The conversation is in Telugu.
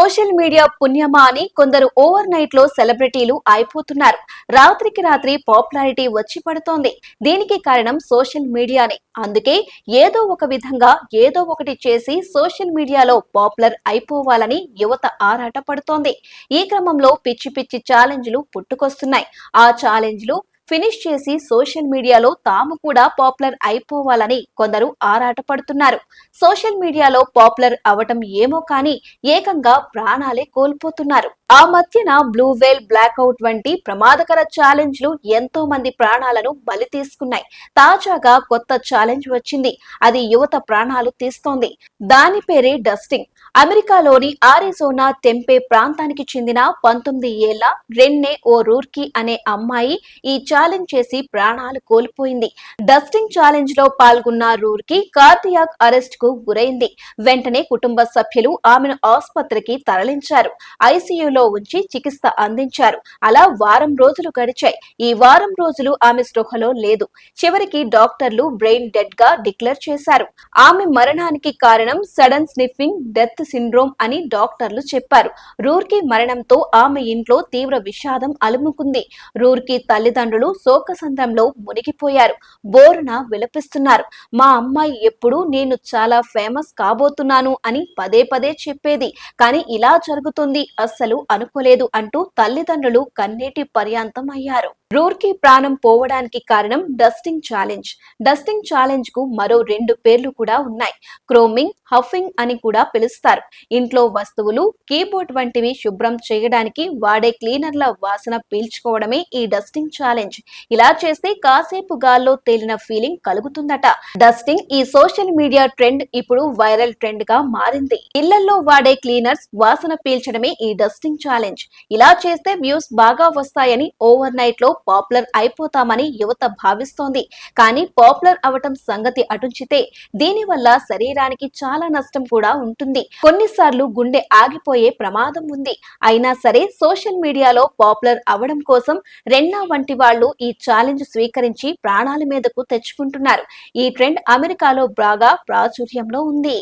సోషల్ మీడియా పుణ్యమా అని కొందరు ఓవర్ నైట్లో సెలబ్రిటీలు అయిపోతున్నారు. రాత్రికి రాత్రి పాపులారిటీ వచ్చి పడుతోంది. దీనికి కారణం సోషల్ మీడియానే. అందుకే ఏదో ఒక విధంగా ఏదో ఒకటి చేసి సోషల్ మీడియాలో పాపులర్ అయిపోవాలని యువత ఆరాట పడుతోంది ఈ క్రమంలో పిచ్చి పిచ్చి ఛాలెంజ్లు పుట్టుకొస్తున్నాయి. ఆ ఛాలెంజ్లు ఫినిష్ చేసి సోషల్ మీడియాలో తాము కూడా పాపులర్ అయిపోవాలని కొందరు ఆరాటపడుతున్నారు. సోషల్ మీడియాలో పాపులర్ అవటం ఏమో కానీ ఏకంగా ప్రాణాలే కోల్పోతున్నారు. ఆ మధ్యన బ్లూ వేల్ బ్లాక్అవుట్ వంటి ప్రమాదకర ఛాలెంజ్లు ఎంతో మంది ప్రాణాలను బలి తీసుకున్నాయి. తాజాగా కొత్త ఛాలెంజ్ వచ్చింది. అది యువత ప్రాణాలు తీస్తోంది. దాని పేరే డస్టింగ్. అమెరికాలోని ఆరిజోనా టెంపే ప్రాంతానికి చెందిన పంతొమ్మిది ఏళ్ళ రెన్నే ఓ రూర్కి అనే అమ్మాయి ఈ ఛాలెంజ్ చేసి ప్రాణాలు కోల్పోయింది. డస్టింగ్ ఛాలెంజ్లో పాల్గొన్న రూర్కీ కార్డియాక్ అరెస్ట్కు గురైంది. వెంటనే కుటుంబ సభ్యులు ఆమెను ఆసుపత్రికి తరలించారు. ఐసీయూలో ఉంచి చికిత్స అందించారు. అలా వారం రోజులు గడిచాయి. ఈ వారం రోజులు ఆమె స్పృహలో లేదు. చివరికి డాక్టర్లు బ్రెయిన్ డెడ్గా డిక్లేర్ చేశారు. ఆమె మరణానికి కారణం సడన్ స్నిఫింగ్ డెత్ సిండ్రోమ్ అని డాక్టర్లు చెప్పారు. రూర్కి మరణంతో ఆమె ఇంట్లో తీవ్ర విషాదం అలుముకుంది. రూర్కి తల్లిదండ్రులు శోకసంద్రంలో మునిగిపోయారు. బోరున విలపిస్తున్నారు. మా అమ్మాయి ఎప్పుడు నేను చాలా ఫేమస్ కాబోతున్నాను అని పదే పదే చెప్పేది. కానీ ఇలా జరుగుతుంది. అస్సలు అనుకోలేదు అంటూ తల్లిదండ్రులు కన్నీటి పర్యాంతం అయ్యారు. రూర్కీ ప్రాణం పోవడానికి కారణం డస్టింగ్ ఛాలెంజ్. డస్టింగ్ ఛాలెంజ్కు మరో రెండు పేర్లు కూడా ఉన్నాయి. క్రోమింగ్ హఫింగ్ అని కూడా పిలుస్తారు. ఇంట్లో వస్తువులు కీబోర్డ్ వంటివి శుభ్రం చేయడానికి వాడే క్లీనర్ల వాసన పీల్చుకోవడమే ఈ డస్టింగ్ ఛాలెంజ్. ఇలా చేస్తే కాసేపు గాల్లో తేలిన ఫీలింగ్ కలుగుతుందట. డస్టింగ్ ఈ సోషల్ మీడియా ట్రెండ్ ఇప్పుడు వైరల్ ట్రెండ్గా మారింది. ఇళ్ళలో వాడే క్లీనర్స్ వాసన పీల్చడమే ఈ డస్టింగ్ ఛాలెంజ్. ఇలా చేస్తే వ్యూస్ బాగా వస్తాయని ఓవర్ నైట్లో పాపులర్ అయిపోతామని యువత భావిస్తోంది. కానీ పాపులర్ అవటం సంగతి అటుంచితే దీనివల్ల శరీరానికి చాలా నష్టం కూడా ఉంటుంది. కొన్నిసార్లు గుండె ఆగిపోయే ప్రమాదం ఉంది. అయినా సరే సోషల్ మీడియాలో పాపులర్ అవడం కోసం రెన్నా వంటి వాళ్ళు ఈ ఛాలెంజ్ స్వీకరించి ప్రాణాల మీదకు తెచ్చుకుంటున్నారు. ఈ ట్రెండ్ అమెరికాలో బాగా ప్రాచుర్యంలో ఉంది.